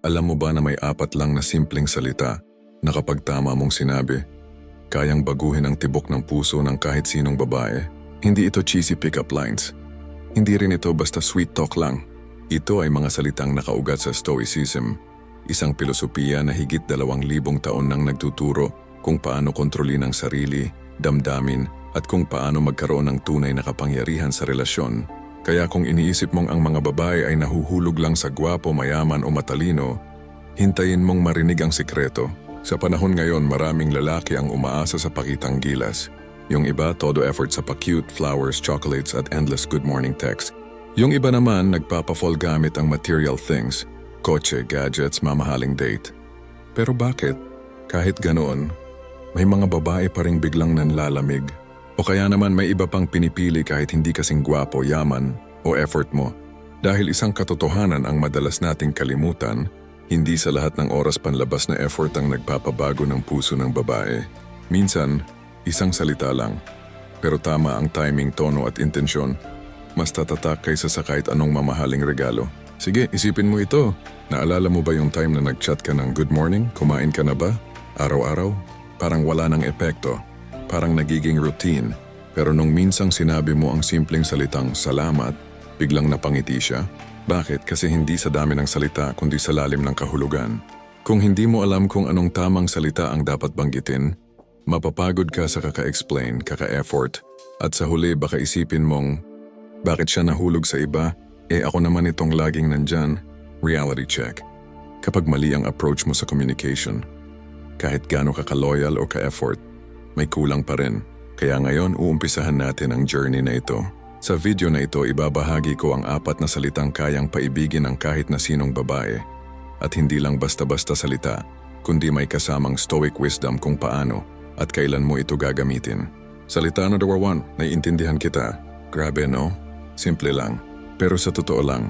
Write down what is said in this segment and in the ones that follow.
Alam mo ba na may apat lang na simpleng salita na kapag tama mong sinabi, kayang baguhin ang tibok ng puso ng kahit sinong babae? Hindi ito cheesy pick-up lines. Hindi rin ito basta sweet talk lang. Ito ay mga salitang nakaugat sa Stoicism, isang pilosopiya na higit dalawang libong taon nang nagtuturo kung paano kontrolin ang sarili, damdamin, at kung paano magkaroon ng tunay na kapangyarihan sa relasyon. Kaya kung iniisip mong ang mga babae ay nahuhulog lang sa gwapo, mayaman o matalino, hintayin mong marinig ang sikreto. Sa panahon ngayon, maraming lalaki ang umaasa sa pakitang gilas. Yung iba, todo effort sa pa-cute, flowers, chocolates at endless good morning text. Yung iba naman, nagpapafall gamit ang material things, kotse, gadgets, mamahaling date. Pero bakit? Kahit ganoon, may mga babae pa ring biglang nanlalamig. O kaya naman may iba pang pinipili kahit hindi kasing gwapo, yaman o effort mo. Dahil isang katotohanan ang madalas nating kalimutan, hindi sa lahat ng oras panlabas na effort ang nagpapabago ng puso ng babae. Minsan, isang salita lang. Pero tama ang timing, tono at intensyon. Mas tatatak kaysa sa kahit anong mamahaling regalo. Sige, isipin mo ito. Naalala mo ba yung time na nagchat ka ng good morning? Kumain ka na ba? Araw-araw? Parang wala ng epekto. Parang nagiging routine. Pero nung minsang sinabi mo ang simpleng salitang salamat, biglang napangiti siya. Bakit? Kasi hindi sa dami ng salita kundi sa lalim ng kahulugan. Kung hindi mo alam kung anong tamang salita ang dapat banggitin, mapapagod ka sa kaka-explain, kaka-effort, at sa huli baka isipin mong, bakit siya nahulog sa iba? Eh ako naman itong laging nandyan. Reality check. Kapag mali ang approach mo sa communication, kahit gaano ka ka-loyal o ka-effort, may kulang pa rin. Kaya ngayon uumpisahan natin ang journey na ito. Sa video na ito, ibabahagi ko ang apat na salitang kayang paibigin ng kahit na sinong babae. At hindi lang basta-basta salita, kundi may kasamang stoic wisdom kung paano at kailan mo ito gagamitin. Salita number one, naiintindihan kita. Grabe no? Simple lang. Pero sa totoo lang,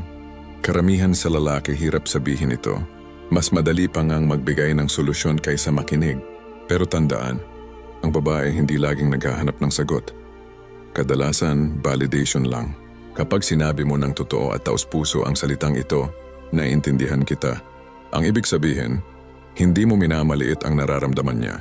karamihan sa lalaki hirap sabihin ito. Mas madali pa ngang magbigay ng solusyon kaysa makinig. Pero tandaan, ang babae hindi laging naghahanap ng sagot. Kadalasan, validation lang. Kapag sinabi mo ng totoo at taos puso ang salitang ito, naiintindihan kita. Ang ibig sabihin, hindi mo minamaliit ang nararamdaman niya.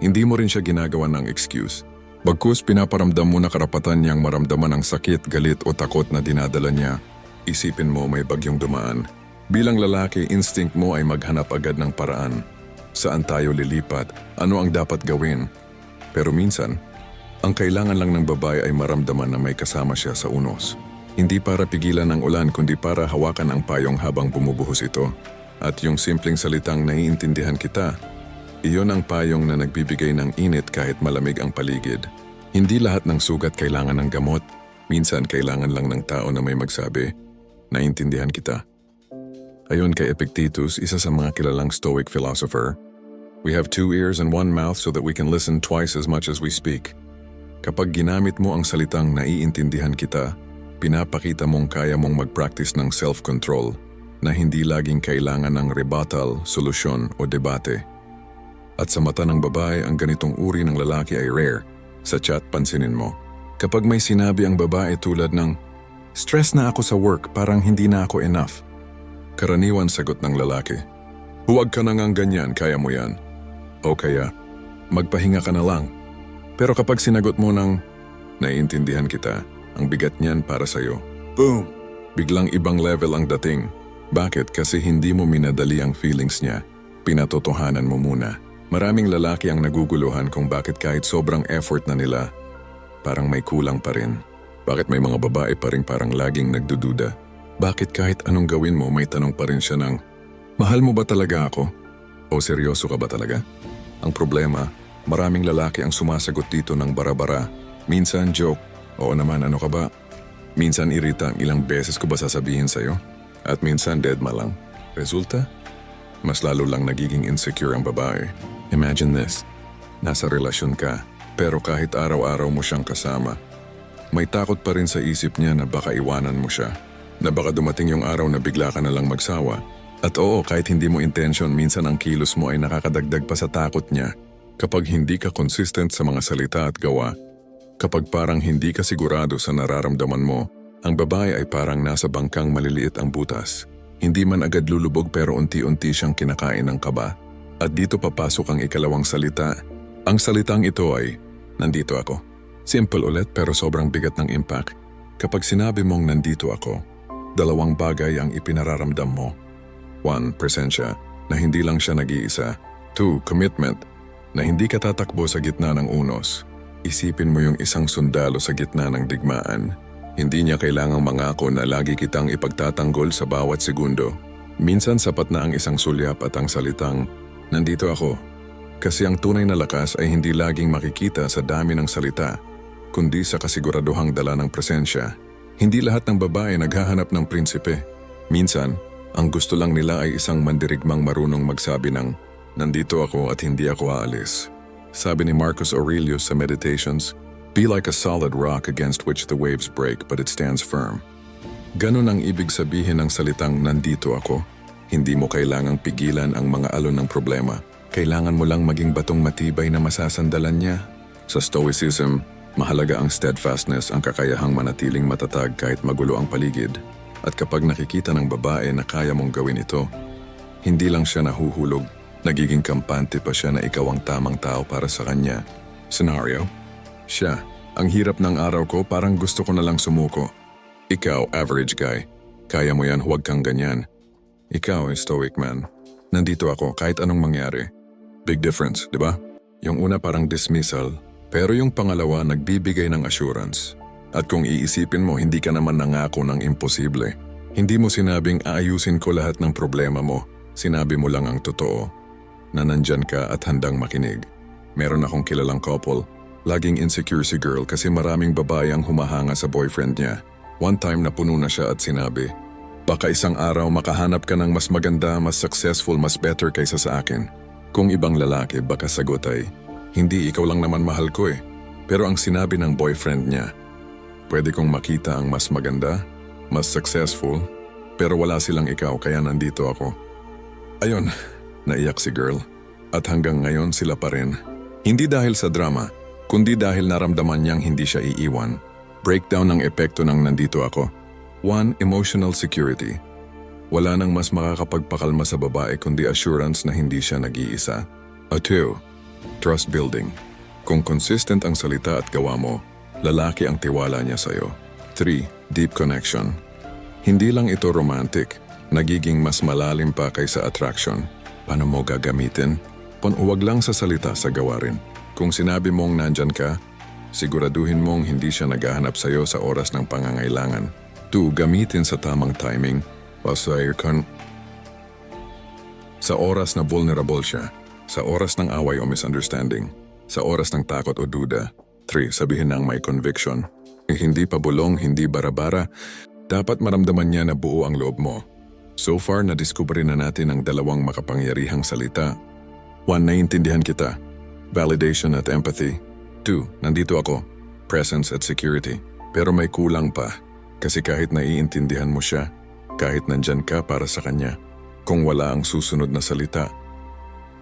Hindi mo rin siya ginagawa ng excuse. Bagkus pinaparamdam mo na karapatan niyang maramdaman ang sakit, galit o takot na dinadala niya, isipin mo may bagyong dumaan. Bilang lalaki, instinct mo ay maghanap agad ng paraan. Saan tayo lilipat? Ano ang dapat gawin? Pero minsan, ang kailangan lang ng babae ay maramdaman na may kasama siya sa unos. Hindi para pigilan ang ulan kundi para hawakan ang payong habang bumubuhos ito. At yung simpleng salitang naiintindihan kita, iyon ang payong na nagbibigay ng init kahit malamig ang paligid. Hindi lahat ng sugat kailangan ng gamot. Minsan kailangan lang ng tao na may magsabi, naiintindihan kita. Ayon kay Epictetus, isa sa mga kilalang Stoic philosopher, We have two ears and one mouth so that we can listen twice as much as we speak. Kapag ginamit mo ang salitang naiintindihan kita, pinapakita mong kaya mong mag-practice ng self-control na hindi laging kailangan ng rebuttal, solusyon o debate. At sa mata ng babae, ang ganitong uri ng lalaki ay rare. Sa chat, pansinin mo. Kapag may sinabi ang babae tulad ng, Stress na ako sa work, parang hindi na ako enough. Karaniwan sagot ng lalaki, Huwag ka na ngang ganyan, kaya mo yan. O kaya, magpahinga ka na lang. Pero kapag sinagot mo ng, naiintindihan kita, ang bigat niyan para sa'yo. Boom! Biglang ibang level ang dating. Bakit? Kasi hindi mo minadali ang feelings niya. Pinatotohanan mo muna. Maraming lalaki ang naguguluhan kung bakit kahit sobrang effort na nila, parang may kulang pa rin. Bakit may mga babae pa rin parang laging nagdududa? Bakit kahit anong gawin mo may tanong pa rin siya ng, Mahal mo ba talaga ako? O seryoso ka ba talaga? Ang problema, maraming lalaki ang sumasagot dito ng bara-bara. Minsan joke, oo naman ano ka ba? Minsan irita ang ilang beses ko ba sasabihin sa'yo? At minsan deadma lang. Resulta? Mas lalo lang nagiging insecure ang babae. Imagine this. Nasa relasyon ka, pero kahit araw-araw mo siyang kasama, may takot pa rin sa isip niya na baka iwanan mo siya. Na baka dumating yung araw na bigla ka na lang magsawa. At oo, kahit hindi mo intention, minsan ang kilos mo ay nakakadagdag pa sa takot niya. Kapag hindi ka consistent sa mga salita at gawa, kapag parang hindi ka sigurado sa nararamdaman mo, ang babae ay parang nasa bangkang maliliit ang butas. Hindi man agad lulubog pero unti-unti siyang kinakain ng kaba. At dito papasok ang ikalawang salita. Ang salitang ito ay, nandito ako. Simple ulit pero sobrang bigat ng impact. Kapag sinabi mong nandito ako, dalawang bagay ang ipinararamdam mo. One, presensya, na hindi lang siya nag-iisa. Two, commitment, na hindi ka tatakbo sa gitna ng unos. Isipin mo yung isang sundalo sa gitna ng digmaan. Hindi niya kailangang mangako na lagi kitang ipagtatanggol sa bawat segundo. Minsan sapat na ang isang sulyap at ang salitang, nandito ako. Kasi ang tunay na lakas ay hindi laging makikita sa dami ng salita, kundi sa kasiguraduhang dala ng presensya. Hindi lahat ng babae naghahanap ng prinsipe. Minsan, ang gusto lang nila ay isang mandirigmang marunong magsabi ng, nandito ako at hindi ako aalis. Sabi ni Marcus Aurelius sa Meditations, Be like a solid rock against which the waves break but it stands firm. Ganon ang ibig sabihin ng salitang nandito ako. Hindi mo kailangang pigilan ang mga alon ng problema. Kailangan mo lang maging batong matibay na masasandalan niya. Sa Stoicism, mahalaga ang steadfastness, ang kakayahang manatiling matatag kahit magulo ang paligid. At kapag nakikita ng babae na kaya mong gawin ito, hindi lang siya nahuhulog, nagiging kampante pa siya na ikaw ang tamang tao para sa kanya. Scenario? Siya, ang hirap ng araw ko parang gusto ko na lang sumuko. Ikaw, average guy. Kaya mo yan, huwag kang ganyan. Ikaw, stoic man. Nandito ako kahit anong mangyari. Big difference, di ba? Yung una parang dismissal, pero yung pangalawa nagbibigay ng assurance. At kung iisipin mo, hindi ka naman nangako ng imposible. Hindi mo sinabing aayusin ko lahat ng problema mo. Sinabi mo lang ang totoo. Na nandyan ka at handang makinig. Meron akong kilalang couple. Laging insecure si girl kasi maraming babae ang humahanga sa boyfriend niya. One time na puno na siya at sinabi, Baka isang araw makahanap ka ng mas maganda, mas successful, mas better kaysa sa akin. Kung ibang lalaki, baka sagot ay, Hindi, ikaw lang naman mahal ko eh. Pero ang sinabi ng boyfriend niya, Pwede kong makita ang mas maganda, mas successful, pero wala silang ikaw kaya nandito ako. Ayun, naiyak si girl. At hanggang ngayon sila pa rin. Hindi dahil sa drama, kundi dahil naramdaman niyang hindi siya iiwan. Breakdown ng epekto ng nandito ako. One, emotional security. Wala nang mas makakapagpakalma sa babae kundi assurance na hindi siya nag-iisa. A two, trust building. Kung consistent ang salita at gawa mo, lalaki ang tiwala niya sa'yo. 3. Deep connection. Hindi lang ito romantic, nagiging mas malalim pa kaysa attraction. Paano mo gagamitin? Panuwag lang sa salita sa gawa rin. Kung sinabi mong nandyan ka, siguraduhin mong hindi siya naghahanap sa'yo sa oras ng pangangailangan. 2. Gamitin sa tamang timing sa aircon. Sa oras na vulnerable siya, sa oras ng away o misunderstanding, sa oras ng takot o duda. 3. Sabihin ng may conviction. Hindi pa bulong, hindi barabara, dapat maramdaman niya na buo ang loob mo. So far, nadiskubre na natin ang dalawang makapangyarihang salita. 1. Naiintindihan kita. Validation at empathy. 2. Nandito ako. Presence at security. Pero may kulang pa. Kasi kahit naiintindihan mo siya, kahit nandyan ka para sa kanya, kung wala ang susunod na salita,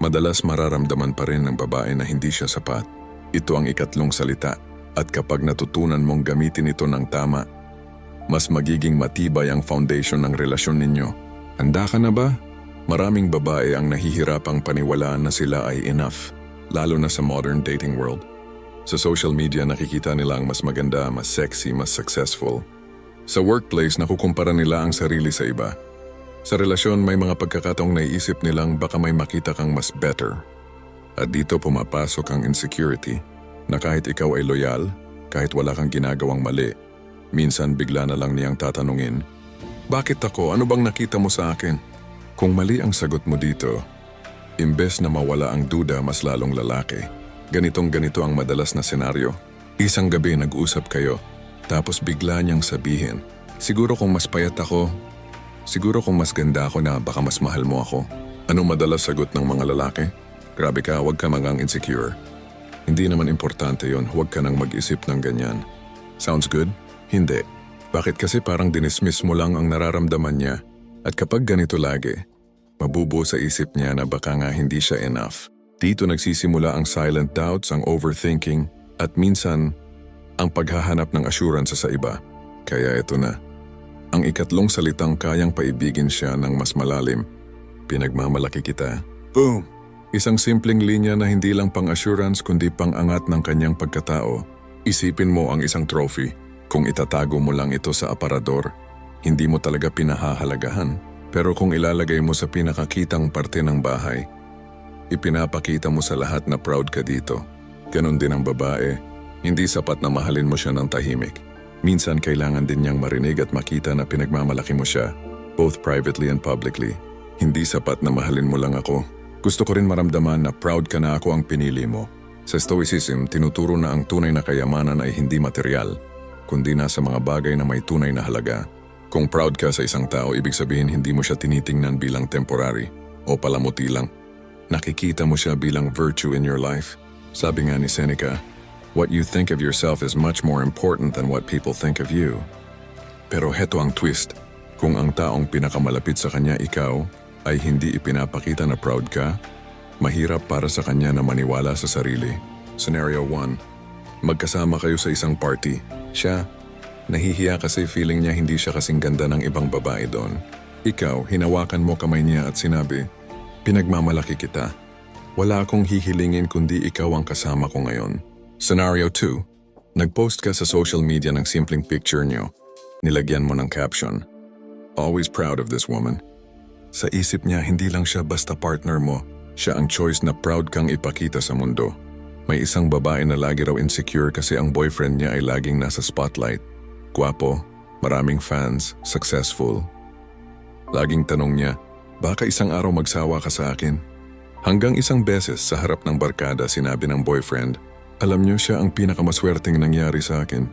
madalas mararamdaman pa rin ng babae na hindi siya sapat. Ito ang ikatlong salita at kapag natutunan mong gamitin ito ng tama, mas magiging matibay ang foundation ng relasyon ninyo. Handa ka na ba? Maraming babae ang nahihirapang paniwalaan na sila ay enough, lalo na sa modern dating world. Sa social media nakikita nila ang mas maganda, mas sexy, mas successful. Sa workplace nakukumpara nila ang sarili sa iba. Sa relasyon may mga pagkakataong naiisip nilang baka may makita kang mas better. At dito pumapasok ang insecurity na kahit ikaw ay loyal, kahit wala kang ginagawang mali, minsan bigla na lang niyang tatanungin, Bakit ako? Ano bang nakita mo sa akin? Kung mali ang sagot mo dito, imbes na mawala ang duda mas lalong lalaki, ganitong ganito ang madalas na senaryo. Isang gabi nag-usap kayo, tapos bigla niyang sabihin, Siguro kung mas payat ako, siguro kung mas ganda ako na baka mas mahal mo ako. Anong madalas sagot ng mga lalaki? Grabe ka, huwag ka mangang insecure. Hindi naman importante yon, huwag ka nang mag-isip ng ganyan. Sounds good? Hindi. Bakit kasi parang dinismiss mo lang ang nararamdaman niya at kapag ganito lagi, mabubuo sa isip niya na baka nga hindi siya enough. Dito nagsisimula ang silent doubts, ang overthinking at minsan ang paghahanap ng assurance sa iba. Kaya ito na. Ang ikatlong salitang kayang paibigin siya ng mas malalim. Pinagmamalaki kita. Boom! Isang simpleng linya na hindi lang pang-assurance kundi pang-angat ng kanyang pagkatao. Isipin mo ang isang trophy. Kung itatago mo lang ito sa aparador, hindi mo talaga pinahahalagahan. Pero kung ilalagay mo sa pinakakitang parte ng bahay, ipinapakita mo sa lahat na proud ka dito. Ganon din ang babae. Hindi sapat na mahalin mo siya ng tahimik. Minsan kailangan din niyang marinig at makita na pinagmamalaki mo siya, both privately and publicly. Hindi sapat na mahalin mo lang ako. Gusto ko rin maramdaman na proud ka na ako ang pinili mo. Sa Stoicism, tinuturo na ang tunay na kayamanan ay hindi material, kundi nasa mga bagay na may tunay na halaga. Kung proud ka sa isang tao, ibig sabihin hindi mo siya tinitingnan bilang temporary o palamuti lang. Nakikita mo siya bilang virtue in your life. Sabi nga ni Seneca, What you think of yourself is much more important than what people think of you. Pero heto ang twist. Kung ang taong pinakamalapit sa kanya ikaw ay hindi ipinapakita na proud ka, mahirap para sa kanya na maniwala sa sarili. Scenario 1. Magkasama kayo sa isang party. Siya, nahihiya kasi feeling niya hindi siya kasing ganda ng ibang babae doon. Ikaw, hinawakan mo kamay niya at sinabi, Pinagmamalaki kita. Wala akong hihilingin kundi ikaw ang kasama ko ngayon. Scenario 2. Nag-post ka sa social media ng simpleng picture niyo. Nilagyan mo ng caption. Always proud of this woman. Sa isip niya, hindi lang siya basta partner mo. Siya ang choice na proud kang ipakita sa mundo. May isang babae na lagi raw insecure kasi ang boyfriend niya ay laging nasa spotlight. Guwapo, maraming fans, successful. Laging tanong niya, baka isang araw magsawa ka sa akin? Hanggang isang beses sa harap ng barkada sinabi ng boyfriend, alam niyo siya ang pinakamaswerteng nangyari sa akin.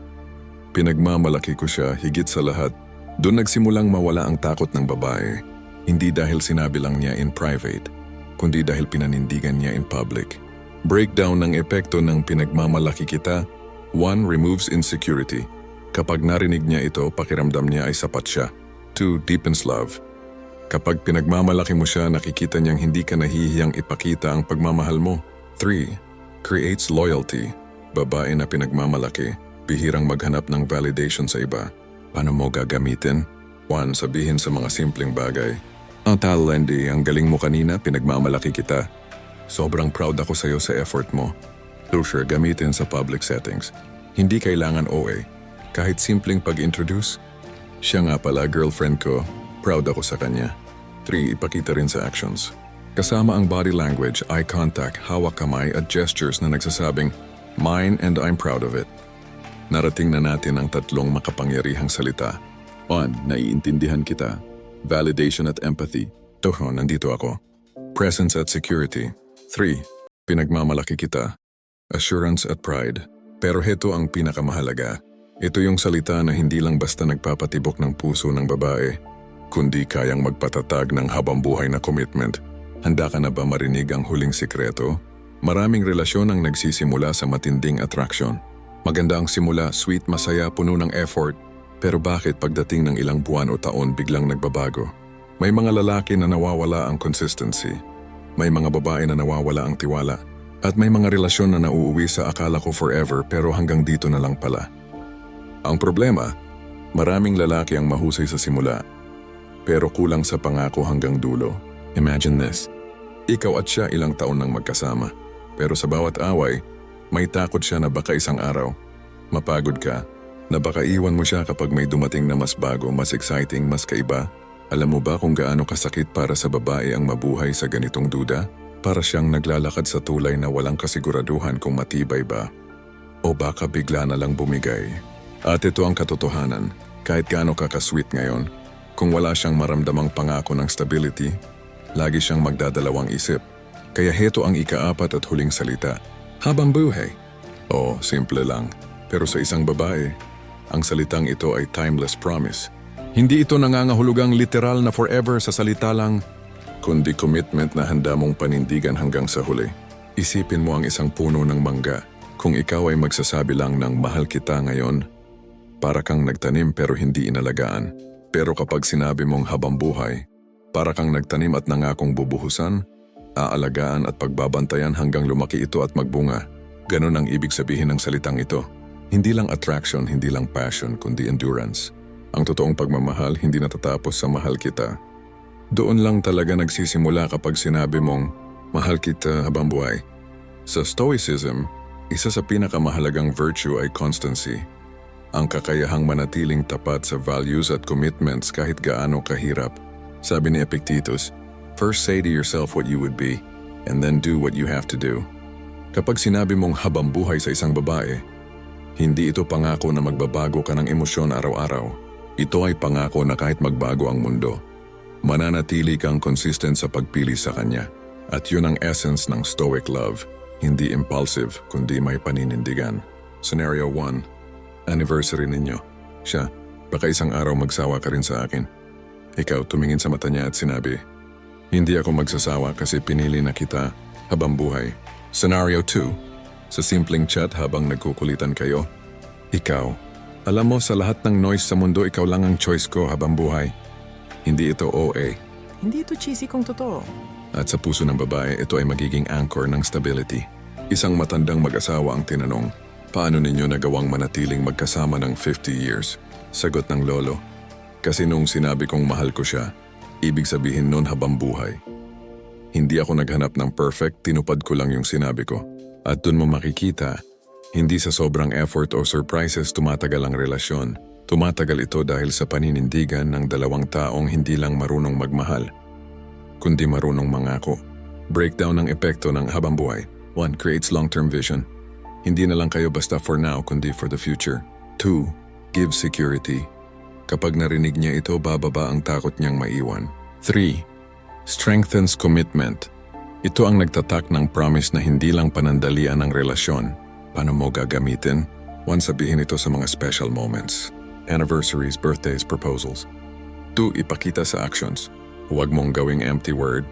Pinagmamalaki ko siya higit sa lahat. Doon nagsimulang mawala ang takot ng babae. Hindi dahil sinabi lang niya in private, kundi dahil pinanindigan niya in public. Breakdown ng epekto ng pinagmamalaki kita. One, removes insecurity. Kapag narinig niya ito, pakiramdam niya ay sapat siya. Two, deepens love. Kapag pinagmamalaki mo siya, nakikita niyang hindi ka nahihiyang ipakita ang pagmamahal mo. 3. Creates loyalty. Babae na pinagmamalaki, bihirang maghanap ng validation sa iba. Paano mo gagamitin? 1. Sabihin sa mga simpleng bagay. Ang tal, Lendy, ang galing mo kanina, pinagmamalaki kita. Sobrang proud ako sa'yo sa effort mo. Closure gamitin sa public settings. Hindi kailangan OA. Kahit simpleng pag-introduce. Siya nga pala, girlfriend ko, Proud ako sa kanya. 3. Ipakita rin sa actions. Kasama ang body language, eye contact, hawak kamay at gestures na nagsasabing, Mine and I'm proud of it. Narating na natin ang tatlong makapangyarihang salita. 1. Naiintindihan kita. Validation at empathy. Toho, nandito ako. Presence at security. 3. Pinagmamalaki kita. Assurance at pride. Pero heto ang pinakamahalaga. Ito yung salita na hindi lang basta nagpapatibok ng puso ng babae, kundi kayang magpatatag ng habang buhay na commitment. Handa ka na ba marinig ang huling sikreto? Maraming relasyon ang nagsisimula sa matinding attraction. Maganda ang simula, sweet, masaya, puno ng effort. Pero bakit pagdating ng ilang buwan o taon biglang nagbabago? May mga lalaki na nawawala ang consistency. May mga babae na nawawala ang tiwala. At may mga relasyon na nauuwi sa akala ko forever pero hanggang dito na lang pala. Ang problema, maraming lalaki ang mahusay sa simula pero kulang sa pangako hanggang dulo. Imagine this. Ikaw at siya ilang taon nang magkasama. Pero sa bawat away, may takot siya na baka isang araw, mapagod ka, na baka iwan mo siya kapag may dumating na mas bago, mas exciting, mas kaiba. Alam mo ba kung gaano kasakit para sa babae ang mabuhay sa ganitong duda? Para siyang naglalakad sa tulay na walang kasiguraduhan kung matibay ba. O baka bigla na lang bumigay. At ito ang katotohanan, kahit gaano ka kasweet ngayon, kung wala siyang maramdamang pangako ng stability, lagi siyang magdadalawang isip. Kaya heto ang ikaapat at huling salita. Habang buhay. Oo, simple lang. Pero sa isang babae, ang salitang ito ay timeless promise. Hindi ito nangangahulugang literal na forever sa salita lang, kundi commitment na handa mong panindigan hanggang sa huli. Isipin mo ang isang puno ng mangga. Kung ikaw ay magsasabi lang ng mahal kita ngayon, para kang nagtanim pero hindi inalagaan. Pero kapag sinabi mong habang buhay, para kang nagtanim at nangakong bubuhusan, aalagaan at pagbabantayan hanggang lumaki ito at magbunga. Ganon ang ibig sabihin ng salitang ito. Hindi lang attraction, hindi lang passion, kundi endurance. Ang totoong pagmamahal hindi natatapos sa mahal kita. Doon lang talaga nagsisimula kapag sinabi mong, mahal kita habang buhay. Sa Stoicism, isa sa pinakamahalagang virtue ay constancy. Ang kakayahang manatiling tapat sa values at commitments kahit gaano kahirap. Sabi ni Epictetus, first say to yourself what you would be, and then do what you have to do. Kapag sinabi mong habang buhay sa isang babae, hindi ito pangako na magbabago ka ng emosyon araw-araw. Ito ay pangako na kahit magbago ang mundo, mananatili kang consistent sa pagpili sa kanya. At yun ang essence ng stoic love, hindi impulsive kundi may paninindigan. Scenario 1, anniversary ninyo. Siya, baka isang araw magsawa ka rin sa akin. Ikaw tumingin sa mata niya at sinabi, Hindi ako magsasawa kasi pinili na kita habang buhay. Scenario 2, sa simpleng chat habang nagkukulitan kayo. Ikaw, alam mo sa lahat ng noise sa mundo ikaw lang ang choice ko habang buhay. Hindi ito OA. Hindi ito cheesy kung totoo. At sa puso ng babae, ito ay magiging anchor ng stability. Isang matandang mag-asawa ang tinanong, paano ninyo nagawang manatiling magkasama ng 50 years? Sagot ng lolo, kasi nung sinabi kong mahal ko siya, ibig sabihin nun habang buhay. Hindi ako naghanap ng perfect, tinupad ko lang yung sinabi ko. At dun mo makikita, hindi sa sobrang effort o surprises tumatagal ang relasyon. Tumatagal ito dahil sa paninindigan ng dalawang taong hindi lang marunong magmahal, kundi marunong mangako. Breakdown ng epekto ng habang buhay. 1. Creates long-term vision. Hindi na lang kayo basta for now kundi for the future. 2. Gives security. Kapag narinig niya ito, bababa ang takot niyang maiwan. 3. Strengthens commitment. Ito ang nagtatak ng promise na hindi lang panandalian ang relasyon. Paano mo gagamitin? One, sabihin ito sa mga special moments. Anniversaries, birthdays, proposals. 2. Ipakita sa actions. Huwag mong gawing empty word.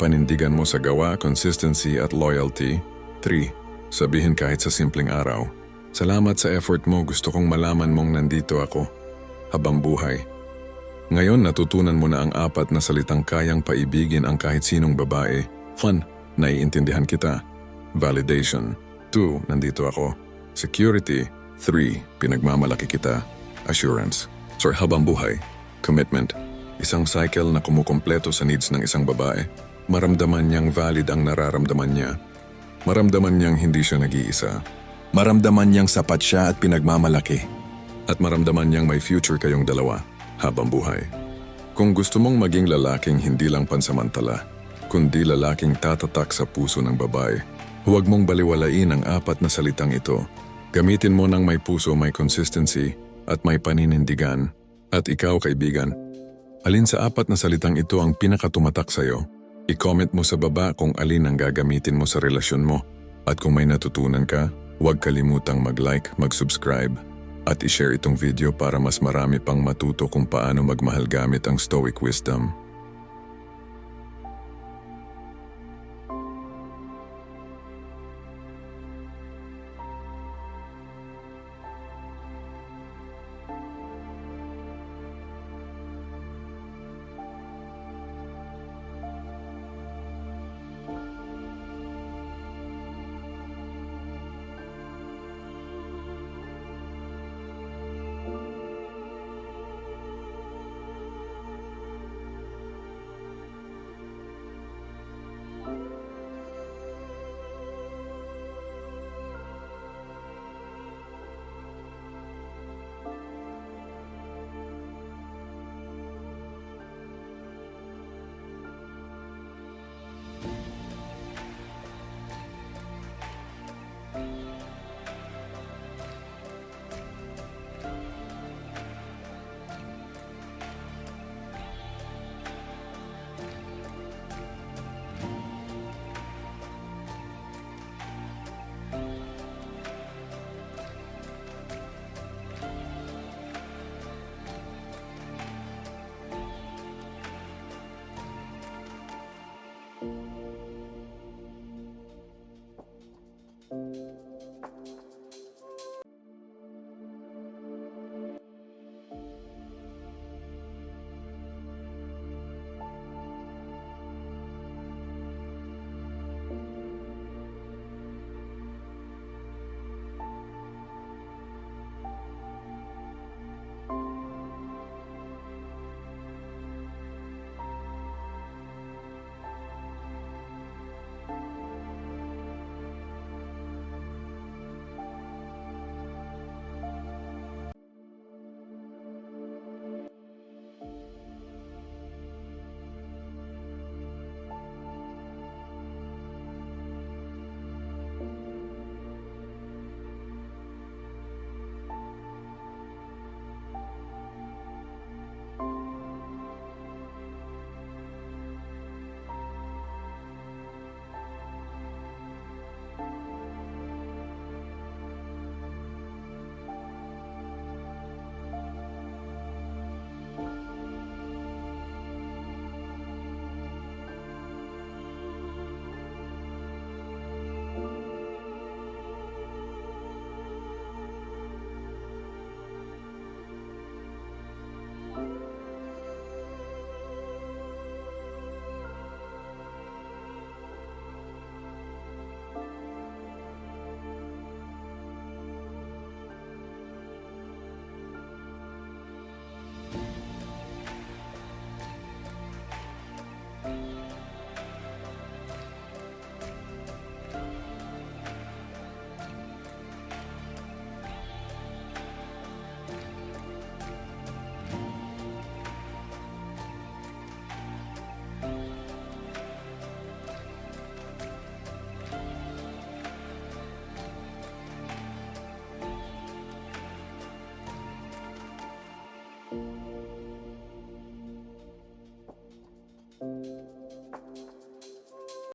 Panindigan mo sa gawa, consistency at loyalty. 3. Sabihin kahit sa simpleng araw. Salamat sa effort mo, gusto kong malaman mong nandito ako. Habang buhay. Ngayon natutunan mo na ang apat na salitang kayang paibigin ang kahit sinong babae. Fun, naiintindihan kita. Validation. 2. Nandito ako. Security. 3. Pinagmamalaki kita. Assurance. Sir, habang buhay. Commitment. Isang cycle na kumukompleto sa needs ng isang babae. Maramdaman niyang valid ang nararamdaman niya. Maramdaman niyang hindi siya nag-iisa. Maramdaman niyang sapat siya at pinagmamalaki. At maramdaman niyang may future kayong dalawa habang buhay. Kung gusto mong maging lalaking hindi lang pansamantala, kundi lalaking tatatak sa puso ng babae, huwag mong baliwalain ang apat na salitang ito. Gamitin mo ng may puso, may consistency, at may paninindigan. At ikaw, kaibigan, alin sa apat na salitang ito ang pinakatumatak sa'yo? I-comment mo sa baba kung alin ang gagamitin mo sa relasyon mo. At kung may natutunan ka, huwag kalimutang mag-like, mag-subscribe, at i-share itong video para mas marami pang matuto kung paano magmahal gamit ang Stoic Wisdom.